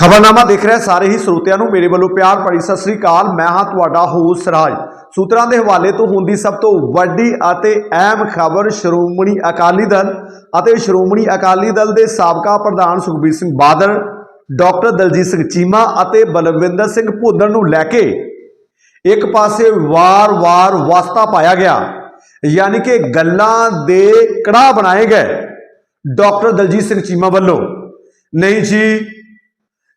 ਖਬਰਨਾਮਾ ਦੇਖ ਰਹੇ ਸਾਰੇ ਹੀ ਸਰੋਤਿਆਂ ਨੂੰ ਮੇਰੇ ਵੱਲੋਂ ਪਿਆਰ ਭਰੀ ਸਤਿ ਸ੍ਰੀ ਅਕਾਲ। ਮੈਂ ਹਾਂ ਤੁਹਾਡਾ ਹੋਸਟ ਰਾਜ। ਸੂਤਰਾਂ ਦੇ ਹਵਾਲੇ ਤੋਂ ਹੁੰਦੀ ਸਭ ਤੋਂ ਵੱਡੀ ਅਤੇ ਅਹਿਮ ਖਬਰ ਸ਼੍ਰੋਮਣੀ ਅਕਾਲੀ ਦਲ ਅਤੇ ਸ਼੍ਰੋਮਣੀ ਅਕਾਲੀ ਦਲ ਦੇ ਸਾਬਕਾ ਪ੍ਰਧਾਨ ਸੁਖਬੀਰ ਸਿੰਘ ਬਾਦਲ, ਡਾਕਟਰ ਦਲਜੀਤ ਸਿੰਘ ਚੀਮਾ ਅਤੇ ਬਲਵਿੰਦਰ ਸਿੰਘ ਭੁੱਲਰ ਨੂੰ ਲੈ ਕੇ ਇੱਕ ਪਾਸੇ ਵਾਰ-ਵਾਰ ਵਾਸਤਾ ਪਾਇਆ ਗਿਆ। ਯਾਨੀ ਕਿ ਗੱਲਾਂ ਦੇ ਕੜਾਹ ਬਣਾਏ ਗਏ। ਡਾਕਟਰ ਦਲਜੀਤ ਸਿੰਘ ਚੀਮਾ ਵੱਲੋਂ। ਨਹੀਂ ਜੀ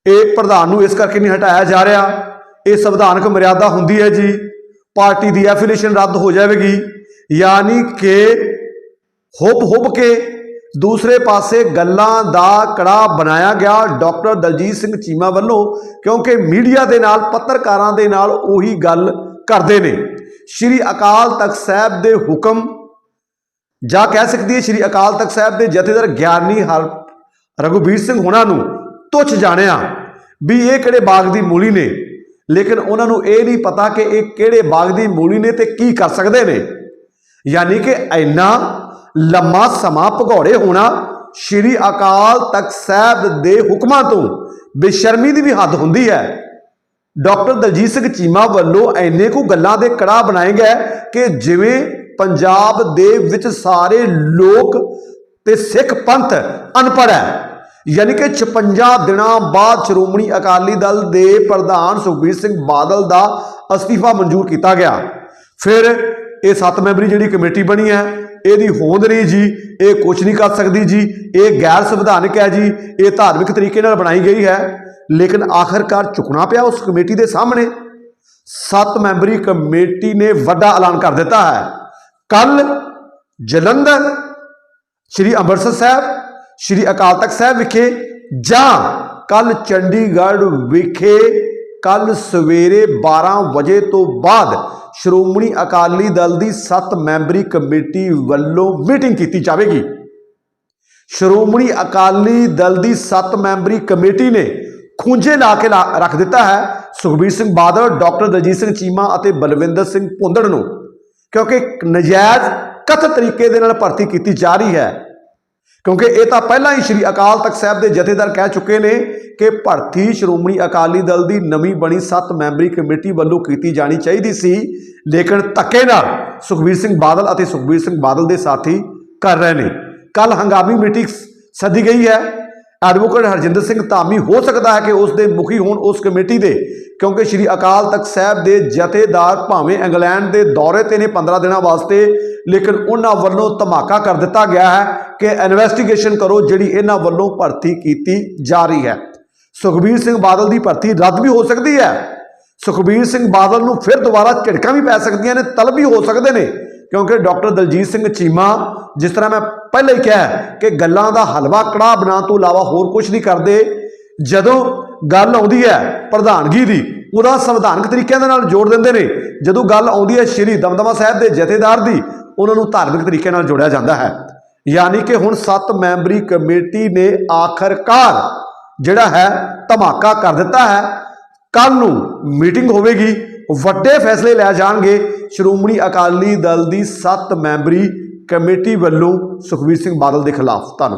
ਇਹ ਪ੍ਰਧਾਨ ਨੂੰ ਇਸ ਕਰਕੇ ਨਹੀਂ ਹਟਾਇਆ ਜਾ ਰਿਹਾ। ਇਹ ਸੰਵਿਧਾਨਕ ਮਰਿਆਦਾ ਹੁੰਦੀ ਹੈ ਜੀ। ਪਾਰਟੀ ਦੀ ਐਫੀਲੀਏਸ਼ਨ ਰੱਦ ਹੋ ਜਾਵੇਗੀ। ਯਾਨੀ ਕਿ ਹੁਬ ਹੁਬ ਕੇ ਦੂਸਰੇ ਪਾਸੇ ਗੱਲਾਂ ਦਾ ਕੜਾ ਬਣਾਇਆ ਗਿਆ ਡਾਕਟਰ ਦਲਜੀਤ ਸਿੰਘ ਚੀਮਾ ਵੱਲੋਂ, ਕਿਉਂਕਿ ਮੀਡੀਆ ਦੇ ਨਾਲ, ਪੱਤਰਕਾਰਾਂ ਦੇ ਨਾਲ ਉਹੀ ਗੱਲ ਕਰਦੇ ਨੇ। ਸ਼੍ਰੀ ਅਕਾਲ ਤਖਤ ਸਾਹਿਬ ਦੇ ਹੁਕਮ ਜਾਂ ਕਹਿ ਸਕਦੀ ਹੈ ਸ਼੍ਰੀ ਅਕਾਲ ਤਖਤ ਸਾਹਿਬ ਦੇ ਜਥੇਦਾਰ ਗਿਆਨੀ ਹਰ, ਰਘੁਬੀਰ ਸਿੰਘ ਹੁਣਾਂ ਨੂੰ ਤੁੱਛ ਜਾਣਿਆ ਵੀ ਇਹ ਕਿਹੜੇ ਬਾਗ ਦੀ ਮੂਲੀ ਨੇ। ਲੇਕਿਨ ਉਹਨਾਂ ਨੂੰ ਇਹ ਨਹੀਂ ਪਤਾ ਕਿ ਇਹ ਕਿਹੜੇ ਬਾਗ ਦੀ ਮੂਲੀ ਨੇ ਤੇ ਕੀ ਕਰ ਸਕਦੇ ਨੇ। ਯਾਨੀ ਕਿ ਇੰਨਾ ਲੰਮਾ ਸਮਾਂ ਭਗੌੜੇ ਹੋਣਾ ਸ਼੍ਰੀ ਅਕਾਲ ਤਖਤ ਸਾਹਿਬ ਦੇ ਹੁਕਮਾਂ ਤੋਂ ਬੇਸ਼ਰਮੀ ਦੀ ਵੀ ਹੱਦ ਹੁੰਦੀ ਹੈ। ਡਾਕਟਰ ਦਲਜੀਤ ਸਿੰਘ ਚੀਮਾ ਵੱਲੋਂ ਐਨੇ ਕੁ ਗੱਲਾਂ ਦੇ ਕੜਾ ਬਣਾਏ ਗਏ ਕਿ ਜਿਵੇਂ ਪੰਜਾਬ ਦੇ ਵਿੱਚ ਸਾਰੇ ਲੋਕ ਤੇ ਸਿੱਖ ਪੰਥ ਅਨਪੜ੍ਹ ਹੈ। ਯਾਨੀ ਕਿ 56 ਦਿਨਾਂ ਬਾਅਦ ਸ਼੍ਰੋਮਣੀ ਅਕਾਲੀ ਦਲ ਦੇ ਪ੍ਰਧਾਨ ਸੁਖਬੀਰ ਸਿੰਘ ਬਾਦਲ ਦਾ ਅਸਤੀਫਾ ਮਨਜ਼ੂਰ ਕੀਤਾ ਗਿਆ। ਫਿਰ ਇਹ ਸੱਤ ਮੈਂਬਰੀ ਜਿਹੜੀ ਕਮੇਟੀ ਬਣੀ ਹੈ, ਇਹਦੀ ਹੋਂਦ ਨਹੀਂ ਜੀ, ਇਹ ਕੁਝ ਨਹੀਂ ਕਰ ਸਕਦੀ ਜੀ, ਇਹ ਗੈਰ ਸੰਵਿਧਾਨਕ ਹੈ ਜੀ, ਇਹ ਧਾਰਮਿਕ ਤਰੀਕੇ ਨਾਲ ਬਣਾਈ ਗਈ ਹੈ, ਲੇਕਿਨ ਆਖਰਕਾਰ ਝੁਕਣਾ ਪਿਆ ਉਸ ਕਮੇਟੀ ਦੇ ਸਾਹਮਣੇ। ਸੱਤ ਮੈਂਬਰੀ ਕਮੇਟੀ ਨੇ ਵੱਡਾ ਐਲਾਨ ਕਰ ਦਿੱਤਾ ਹੈ। ਕੱਲ ਜਲੰਧਰ, ਸ਼੍ਰੀ ਅੰਮ੍ਰਿਤਸਰ ਸਾਹਿਬ ਸ਼੍ਰੀ ਅਕਾਲ ਤਖਤ ਸਾਹਿਬ ਵਿਖੇ ਜਾਂ ਕੱਲ ਚੰਡੀਗੜ੍ਹ ਵਿਖੇ ਕੱਲ ਸਵੇਰੇ 12 ਵਜੇ ਤੋਂ ਬਾਅਦ ਸ਼੍ਰੋਮਣੀ ਅਕਾਲੀ ਦਲ ਦੀ 7 ਮੈਂਬਰੀ ਕਮੇਟੀ ਵੱਲੋਂ ਮੀਟਿੰਗ ਕੀਤੀ ਜਾਵੇਗੀ। ਸ਼੍ਰੋਮਣੀ ਅਕਾਲੀ ਦਲ ਦੀ 7 ਮੈਂਬਰੀ ਕਮੇਟੀ ਨੇ ਖੂੰਜੇ ਲਾ ਕੇ ਲਾ- ਰੱਖ ਦਿੱਤਾ ਹੈ ਸੁਖਬੀਰ ਸਿੰਘ ਬਾਦਲ, ਡਾਕਟਰ ਦਲਜੀਤ ਸਿੰਘ ਚੀਮਾ ਅਤੇ ਬਲਵਿੰਦਰ ਸਿੰਘ ਭੁੰਦੜ ਨੂੰ, ਕਿਉਂਕਿ ਨਜਾਇਜ਼ ਕਥਿਤ ਤਰੀਕੇ ਦੇ ਨਾਲ ਭਰਤੀ ਕੀਤੀ ਜਾ ਰਹੀ ਹੈ। ਕਿਉਂਕਿ ਇਹ ਤਾਂ ਪਹਿਲਾਂ ਹੀ ਸ਼੍ਰੀ ਅਕਾਲ ਤਖਤ ਸਾਹਿਬ ਦੇ ਜਥੇਦਾਰ ਕਹਿ ਚੁੱਕੇ ਨੇ ਕਿ ਭਰਤੀ ਸ਼੍ਰੋਮਣੀ ਅਕਾਲੀ ਦਲ ਦੀ ਨਵੀਂ ਬਣੀ 7 ਮੈਂਬਰੀ ਕਮੇਟੀ ਵੱਲੋਂ ਕੀਤੀ ਜਾਣੀ ਚਾਹੀਦੀ ਸੀ। ਲੇਕਿਨ ਧੱਕੇ ਨਾਲ ਸੁਖਬੀਰ ਸਿੰਘ ਬਾਦਲ ਅਤੇ ਸੁਖਬੀਰ ਸਿੰਘ ਬਾਦਲ ਦੇ ਸਾਥੀ ਕਰ ਰਹੇ ਨੇ। ਕੱਲ ਹੰਗਾਮੀ ਮੀਟਿੰਗ ਸੱਦੀ ਗਈ ਹੈ। ਐਡਵੋਕੇਟ ਹਰਜਿੰਦਰ ਸਿੰਘ ਧਾਮੀ ਹੋ ਸਕਦਾ ਹੈ ਕਿ ਉਸ ਦੇ ਮੁਖੀ ਹੋਣ ਉਸ ਕਮੇਟੀ ਦੇ, ਕਿਉਂਕਿ ਸ਼੍ਰੀ ਅਕਾਲ ਤਖਤ ਸਾਹਿਬ ਦੇ ਜਥੇਦਾਰ ਭਾਵੇਂ ਇੰਗਲੈਂਡ ਦੇ ਦੌਰੇ ਤੇ ਨੇ 15 ਦਿਨਾਂ ਵਾਸਤੇ, ਲੇਕਿਨ ਉਹਨਾਂ ਵੱਲੋਂ ਧਮਾਕਾ ਕਰ ਦਿੱਤਾ ਗਿਆ ਹੈ। ਕਿ ਇਨਵੈਸਟੀਗੇਸ਼ਨ ਕਰੋ ਜਿਹੜੀ ਇਹਨਾਂ ਵੱਲੋਂ ਭਰਤੀ ਕੀਤੀ ਜਾ ਰਹੀ ਹੈ। ਸੁਖਬੀਰ ਸਿੰਘ ਬਾਦਲ ਦੀ ਭਰਤੀ ਰੱਦ ਵੀ ਹੋ ਸਕਦੀ ਹੈ। ਸੁਖਬੀਰ ਸਿੰਘ ਬਾਦਲ ਨੂੰ ਫਿਰ ਦੁਬਾਰਾ ਝਿੜਕਾਂ ਵੀ ਪੈ ਸਕਦੀਆਂ ਨੇ ਤਲਬ ਵੀ ਹੋ ਸਕਦੇ ਨੇ, ਕਿਉਂਕਿ ਡਾਕਟਰ ਦਲਜੀਤ ਸਿੰਘ ਚੀਮਾ, ਜਿਸ ਤਰ੍ਹਾਂ ਮੈਂ ਪਹਿਲਾਂ ਹੀ ਕਿਹਾ ਕਿ ਗੱਲਾਂ ਦਾ ਹਲਵਾ ਕੜਾਹ ਬਣਾਉਣ ਤੋਂ ਇਲਾਵਾ ਹੋਰ ਕੁਝ ਨਹੀਂ ਕਰਦੇ, ਜਦੋਂ ਗੱਲ ਆਉਂਦੀ ਹੈ ਪ੍ਰਧਾਨਗੀ ਦੀ ਉਹਦਾ ਸੰਵਿਧਾਨਕ ਤਰੀਕਿਆਂ ਦੇ ਨਾਲ ਜੋੜ ਦਿੰਦੇ ਨੇ। ਜਦੋਂ ਗੱਲ ਆਉਂਦੀ ਹੈ ਸ਼੍ਰੀ ਦਮਦਮਾ ਸਾਹਿਬ ਦੇ ਜਥੇਦਾਰ ਦੀ, ਉਹਨਾਂ ਨੂੰ ਧਾਰਮਿਕ ਤਰੀਕੇ ਨਾਲ ਜੋੜਿਆ ਜਾਂਦਾ ਹੈ। ਯਾਨੀ ਕਿ ਹੁਣ 7 ਮੈਂਬਰੀ ਕਮੇਟੀ ਨੇ ਆਖਰਕਾਰ ਜਿਹੜਾ ਹੈ ਧਮਾਕਾ ਕਰ ਦਿੱਤਾ ਹੈ। ਕੱਲ ਨੂੰ ਮੀਟਿੰਗ ਹੋਵੇਗੀ। ਵੱਡੇ ਫੈਸਲੇ ਲੈ ਜਾਣਗੇ। ਸ਼੍ਰੋਮਣੀ ਅਕਾਲੀ ਦਲ ਦੀ 7 ਮੈਂਬਰੀ ਕਮੇਟੀ ਵੱਲੋਂ ਸੁਖਬੀਰ ਸਿੰਘ ਬਾਦਲ ਦੇ ਖਿਲਾਫ ਧੰਨਵਾਦ।